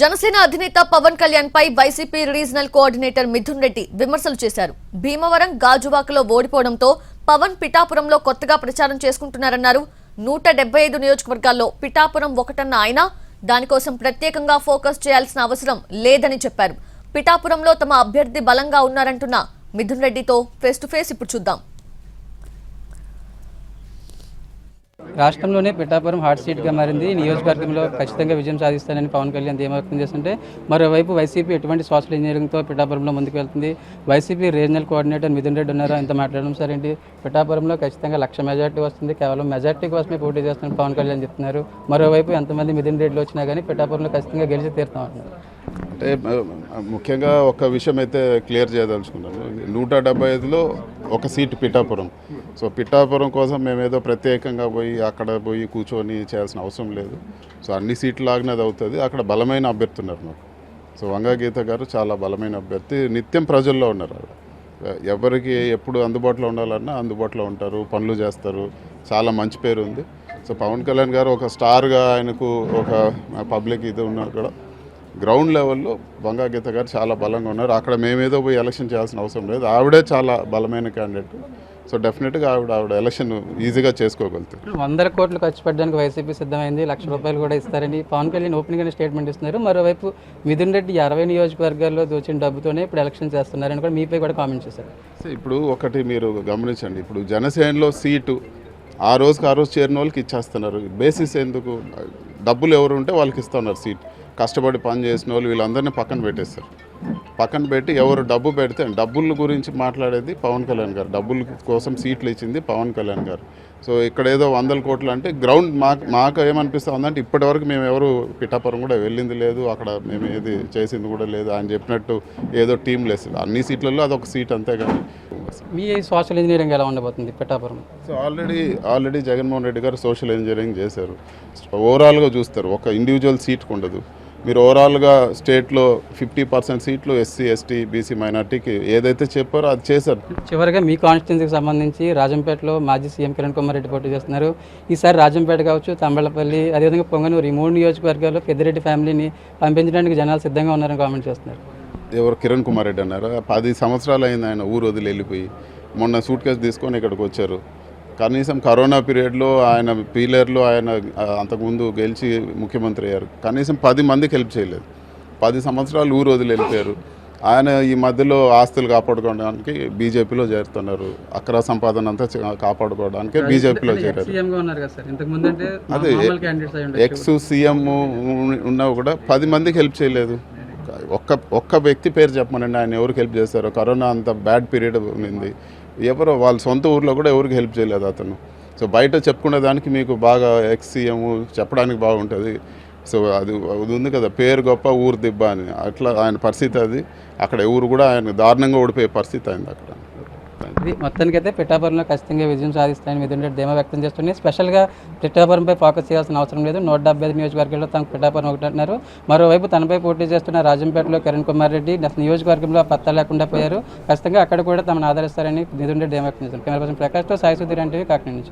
జనసేన అధినేత పవన్ కళ్యాణ్ పై YCP regional coordinator Mithun Reddy విమర్శలు చేశారు. భీమవరం గాజువాకలో ఓడిపోవడంతో పవన్ పిఠాపురంలో కొత్తగా ప్రచారం చేసుకుంటున్నారన్నారు. నూట డెబ్బై ఐదు నియోజకవర్గాల్లో పిఠాపురం ఒకటన్న ఆయన. దానికోసం ప్రత్యేకంగా ఫోకస్ చేయాల్సిన అవసరం లేదని చెప్పారు. పిఠాపురంలో తమ అభ్యర్థి బలంగా ఉన్నారంటున్న మిథున్ రెడ్డితో ఫేస్ టు ఫేస్ ఇప్పుడు చూద్దాం. రాష్ట్రంలోనే పిఠాపురం హాట్ సీట్గా మారింది. నియోజకవర్గంలో ఖచ్చితంగా విజయం సాధిస్తానని పవన్ కళ్యాణ్ ధీమవ్యక్తం చేస్తుంటే మరోవైపు వైసీపీ ఎటువంటి సోషల్ ఇంజనీరింగ్తో పిఠాపురంలో ముందుకు వెళ్తుంది? YCP regional coordinator Mithun Reddy ఉన్నారు? ఇంత మాట్లాడడం సరే ఏంటి పిఠాపురంలో ఖచ్చితంగా లక్ష మెజార్టీ వస్తుంది. కేవలం మెజార్టీ కోసమే పోటీ చేస్తున్న పవన్ కళ్యాణ్ చెప్తున్నారు. మరోవైపు ఎంతమంది మిథున్ రెడ్డిలు వచ్చినా కానీ పిఠాపురంలో ఖచ్చితంగా గెలిచి తీరుతాం అంటున్నారు అంటే ముఖ్యంగా ఒక విషయం అయితే క్లియర్ చేయదలుచుకున్నాను. నూట డెబ్బై ఐదులో ఒక సీటు పిఠాపురం. సో పిఠాపురం కోసం మేము ఏదో ప్రత్యేకంగా పోయి అక్కడ పోయి కూర్చొని చేయాల్సిన అవసరం లేదు. సో అన్ని సీట్లు లాగానే అది అవుతుంది. అక్కడ బలమైన అభ్యర్థి ఉన్నారు మాకు. సో వంగా గీత గారు చాలా బలమైన అభ్యర్థి. నిత్యం ప్రజల్లో ఉన్నారు ఆవిడ. ఎవరికి ఎప్పుడు అందుబాటులో ఉండాలన్నా అందుబాటులో ఉంటారు పనులు చేస్తారు. చాలా మంచి పేరు ఉంది సో పవన్ కళ్యాణ్ గారు ఒక స్టార్గా ఆయనకు ఒక పబ్లిక్ ఇది ఉన్నారు కూడా. గ్రౌండ్ లెవెల్లో బంగా గీత గారు చాలా బలంగా ఉన్నారు. అక్కడ మేమేదో పోయి ఎలక్షన్ చేయాల్సిన అవసరం లేదు. ఆవిడే చాలా బలమైన క్యాండిడేట్ సో డెఫినెట్గా ఆవిడ ఆవిడ ఎలక్షన్ ఈజీగా చేసుకోగలుగుతారు వందల కోట్లు ఖర్చు పెట్టడానికి వైసీపీ సిద్ధమైంది. లక్ష రూపాయలు కూడా ఇస్తారని పవన్ కళ్యాణ్ ఓపెన్గానే స్టేట్మెంట్ ఇస్తున్నారు. మరోవైపు మిథున్ రెడ్డి అరవై నియోజకవర్గాల్లో దోచిన డబ్బుతోనే ఇప్పుడు ఎలక్షన్ చేస్తున్నారని కూడా మీపై కూడా కామెంట్ చేశారు. సో ఇప్పుడు ఒకటి మీరు గమనించండి. ఇప్పుడు జనసేనలో సీటు ఆ రోజుకి ఆ రోజు చేరిన వాళ్ళకి ఇచ్చేస్తున్నారు. బేసిస్ ఎందుకు? డబ్బులు ఎవరు ఉంటే వాళ్ళకి ఇస్తున్నారు సీట్. కష్టపడి పని చేసిన వాళ్ళు వీళ్ళందరినీ పక్కన పెట్టేస్తారు పక్కన పెట్టి ఎవరు డబ్బు పెడితే డబ్బుల గురించి మాట్లాడేది పవన్ కళ్యాణ్ గారు. డబ్బుల కోసం సీట్లు ఇచ్చింది పవన్ కళ్యాణ్ గారు. సో ఇక్కడ ఏదో వందల కోట్లు అంటే గ్రౌండ్ మాకు మాకు ఏమనిపిస్తా ఉందంటే ఇప్పటివరకు మేము ఎవరు పిఠాపురం కూడా వెళ్ళింది లేదు అక్కడ మేము ఏది చేసింది కూడా లేదు ఆయన చెప్పినట్టు ఏదో టీం లెస్ అన్ని సీట్లలో అదొక సీట్ అంతే కానీ. మీ సోషల్ ఇంజనీరింగ్ ఎలా ఉండబోతుంది Pithapuram? So already already Jaganmohan Reddy గారు సోషల్ ఇంజనీరింగ్ చేశారు. ఓవరాల్గా చూస్తారు. ఒక ఇండివిజువల్ సీట్కి ఉండదు మీరు ఓవరాల్గా స్టేట్లో ఫిఫ్టీ పర్సెంట్ సీట్లు ఎస్సీ ఎస్టీ బీసీ మైనార్టీకి ఏదైతే చెప్పారో అది చేశారు. చివరిగా మీ కాన్స్టిట్యున్సీకి సంబంధించి రాజంపేటలో మాజీ సీఎం కిరణ్ కుమార్ రెడ్డి పోటీ చేస్తున్నారు. ఈసారి రాజంపేట కావచ్చు తంబళ్ళపల్లి అదేవిధంగా పొంగనూరు ఈ మూడు నియోజకవర్గాల్లో పెద్దిరెడ్డి ఫ్యామిలీని పంపించడానికి జనాలు సిద్ధంగా ఉన్నారని కామెంట్ చేస్తున్నారు. ఎవరు? కిరణ్ కుమార్ రెడ్డి అన్నారు. పది సంవత్సరాలు అయింది ఆయన ఊరు వదిలి వెళ్ళిపోయి. మొన్న సూట్ కేసు తీసుకొని ఇక్కడికి వచ్చారు. కనీసం కరోనా పీరియడ్లో ఆయన పీలర్లో ఆయన అంతకుముందు గెలిచి ముఖ్యమంత్రి అయ్యారు. కనీసం పది మందికి హెల్ప్ చేయలేదు. పది సంవత్సరాలు ఊరు వదిలి వెళ్ళిపోయారు. ఆయన ఈ మధ్యలో ఆస్తులు కాపాడుకోవడానికి బీజేపీలో చేరుతున్నారు. అక్ర సంపాదన అంతా కాపాడుకోవడానికి బీజేపీలో చేరారు. అదే. ఎక్స్ సీఎం ఉన్నా కూడా పది మందికి హెల్ప్ చేయలేదు. ఒక్క ఒక్క వ్యక్తి పేరు చెప్పమనండి. ఆయన ఎవరికి హెల్ప్ చేశారు కరోనా అంత బ్యాడ్ పీరియడ్ ఉంది. ఎవరో వాళ్ళ సొంత ఊర్లో కూడా ఎవరికి హెల్ప్ చేయలేదు అతను. సో బయట చెప్పుకునే దానికి మీకు బాగా ఎక్స్సీఎం చెప్పడానికి బాగుంటుంది. సో అది అది ఉంది కదా పేరు గొప్ప ఊరు దిబ్బ అని. అట్లా ఆయన పరిస్థితి అది. అక్కడ ఎవరు కూడా ఆయన దారుణంగా ఓడిపోయే పరిస్థితి అయింది అక్కడ. ఇది మొత్తానికైతే పిఠాపురంలో ఖచ్చితంగా విజయం సాధిస్తాయని మిథున్ రెడ్డి ధీమా వ్యక్తం చేస్తున్నాయి స్పెషల్గా పిఠాపురంపై ఫోకస్ చేయాల్సిన అవసరం లేదు. నూట డెబ్బై ఐదు నియోజకవర్గంలో తనకు పిఠాపురం ఒకటి అంటున్నారు. మరోవైపు తనపై పోటీ చేస్తున్న రాజంపేటలో కిరణ్ కుమార్ రెడ్డి నియోజకవర్గంలో పత్తా లేకుండా పోయారు. ఖచ్చితంగా అక్కడ కూడా తమను ఆదరిస్తారని మిథున్ రెడ్డి ధీమా వ్యక్తం చేస్తున్నారు. కెమెరా పర్సన్ ప్రకాష్తో సాయి సుధీర్ అంటే కాకినాడ నుంచి.